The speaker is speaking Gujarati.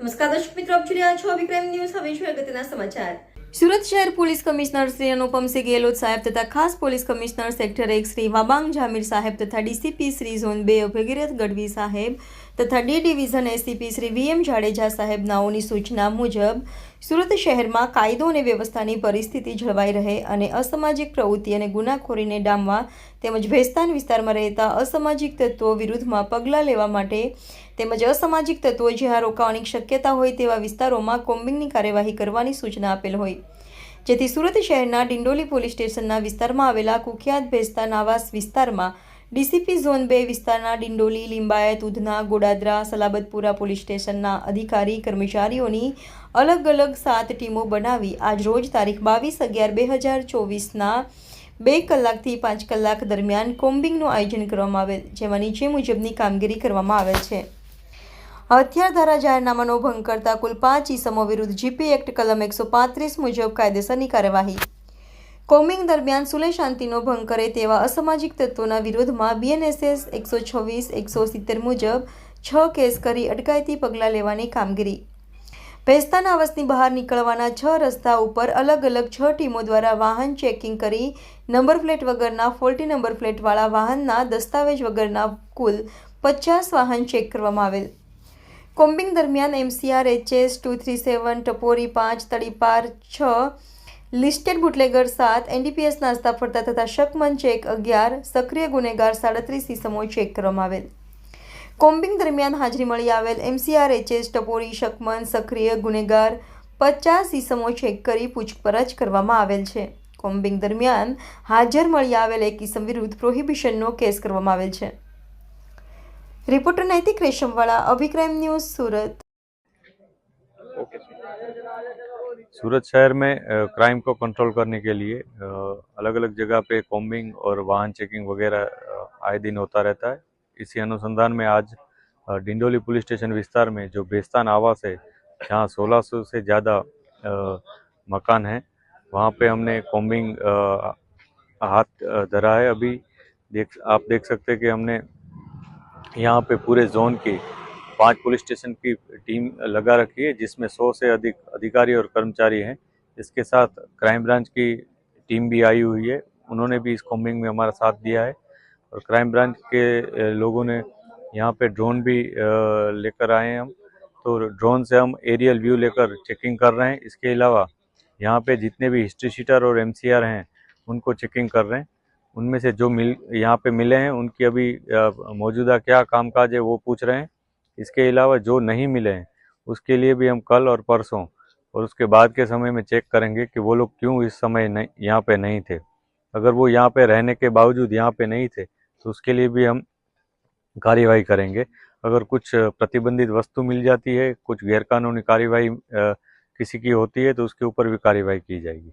નમસ્કાર દર્શક મિત્રો, આપ જોઈ રહ્યા છો વિક્રમ ન્યૂઝ. હવે છે અગત્યના સમાચાર. સુરત શહેર પોલીસ કમિશનર શ્રી અનુપમ સિંહ ગેહલોત સાહેબ તથા ખાસ પોલીસ કમિશનર સેક્ટર એક શ્રી વાબાંગ જામીર સાહેબ તથા ડીસીપી શ્રી ઝોન બે ભગીરથ ગઢવી સાહેબ તથા D division ACP Shri V M Jadeja સાહેબ નાઓની સૂચના મુજબ સુરત શહેરમાં કાયદો અને વ્યવસ્થાની પરિસ્થિતિ જળવાઈ રહે અને અસામાજિક પ્રવૃત્તિ અને ગુનાખોરીને ડામવા તેમજ ભેસ્તાન વિસ્તારમાં રહેતા અસામાજિક તત્વો વિરુદ્ધમાં પગલાં લેવા માટે તેમજ અસામાજિક તત્વો જ્યાં રોકાવાની શક્યતા હોય તેવા વિસ્તારોમાં કોમ્બિંગની કાર્યવાહી કરવાની સૂચના આપેલ હોય. જેથી સુરત શહેરના ડિંડોલી પોલીસ સ્ટેશનના વિસ્તારમાં આવેલા કુખ્યાત ભેસ્તાન આવાસ વિસ્તારમાં ડીસીપી ઝોન બે વિસ્તારના ડિંડોલી, લિંબાયત, ઉધના, ગોડાદરા, સલાબતપુરા પોલીસ સ્ટેશનના અધિકારી, કર્મચારીઓની અલગ અલગ સાત ટીમો બનાવી આજ રોજ તારીખ બાવીસ અગિયાર બે હજાર ચોવીસના બે કલાકથી પાંચ કલાક દરમિયાન કોમ્બિંગનું આયોજન કરવામાં આવેલ, જેમાં નીચે મુજબની કામગીરી કરવામાં આવેલ છે. હથિયાર ધારા જાહેરનામાનો ભંગ કરતા કુલ પાંચ ઈસમો વિરુદ્ધ જીપી એક્ટ કલમ એકસો પાંત્રીસ મુજબ કાયદેસરની કાર્યવાહી કોમિંગ દરમિયાન સુલે શાંતિનો ભંગ કરે તેવા અસામાજિક તત્વોના વિરોધમાં બીએનએસએસ એકસો છવ્વીસ, એકસો સિત્તેર મુજબ છ કેસ કરી અટકાયતી પગલાં લેવાની કામગીરી. ભેસ્તાન આવાસની બહાર નીકળવાના છ રસ્તા ઉપર અલગ અલગ છ ટીમો દ્વારા વાહન ચેકિંગ કરી નંબર પ્લેટ વગરના ફોલ્ટી નંબર પ્લેટવાળા વાહનના દસ્તાવેજ વગરના કુલ પચાસ વાહન ચેક કરવામાં આવેલ. કોમ્બિંગ દરમિયાન MCR HS two three seven, ટપોરી પાંચ તળીપાર છ લિસ્ટેડ બુટલેગર સાત એનડીપીએસના નાસ્તા ફરતા તથા શકમન ચેક અગિયાર, સક્રિય ગુનેગાર સાડત્રીસ ઇસમો ચેક કરવામાં આવેલ. કોમ્બિંગ દરમિયાન હાજરી મળી આવેલ એમસીઆર એચએસ ટપોરી, શકમન, સક્રિય ગુનેગાર પચાસ ઇસમો ચેક કરી પૂછપરછ કરવામાં આવેલ છે. કોમ્બિંગ દરમિયાન હાજર મળી આવેલ એક ઇસમ વિરુદ્ધ પ્રોહિબિશનનો કેસ કરવામાં આવેલ છે. રિપોર્ટર નૈતિક રેશમવાળા, અભિક્રાઇમ ન્યૂઝ સુરત. ओके सूरत शहर में क्राइम को कंट्रोल करने के लिए अलग अलग जगह पे कॉम्बिंग और वाहन चेकिंग वगैरह आए दिन होता रहता है। इसी अनुसंधान में आज डिंडोली पुलिस स्टेशन विस्तार में जो बेस्तान आवास है, जहाँ 1600 से ज़्यादा मकान है, वहाँ पे हमने कॉम्बिंग हाथ धरा है। अभी देख, आप देख सकते हैं कि हमने यहाँ पे पूरे जोन की पाँच पुलिस स्टेशन की टीम लगा रखी है, जिसमें सौ से अधिक अधिकारी और कर्मचारी हैं। इसके साथ क्राइम ब्रांच की टीम भी आई हुई है। उन्होंने भी इस कॉम्बिंग में हमारा साथ दिया है। और क्राइम ब्रांच के लोगों ने यहाँ पे ड्रोन भी लेकर आए हैं हम। तो ड्रोन से हम एरियल व्यू लेकर चेकिंग कर रहे हैं। इसके अलावा यहाँ पे जितने भी हिस्ट्री शीटर और एमसीआर हैं, उनको चेकिंग कर रहे हैं। उनमें से जो मिल, यहाँ पे मिले हैं, उनकी अभी मौजूदा क्या कामकाज है वो पूछ रहे हैं। इसके अलावा जो नहीं मिले हैं, उसके लिए भी हम कल और परसों और उसके बाद के समय में चेक करेंगे कि वो लोग क्यों इस समय नहीं, यहाँ पे नहीं थे। अगर वो यहाँ पे रहने के बावजूद यहाँ पे नहीं थे तो उसके लिए भी हम कार्यवाही करेंगे। अगर कुछ प्रतिबंधित वस्तु मिल जाती है, कुछ गैरकानूनी कार्यवाही किसी की होती है तो उसके ऊपर भी कार्यवाही की जाएगी।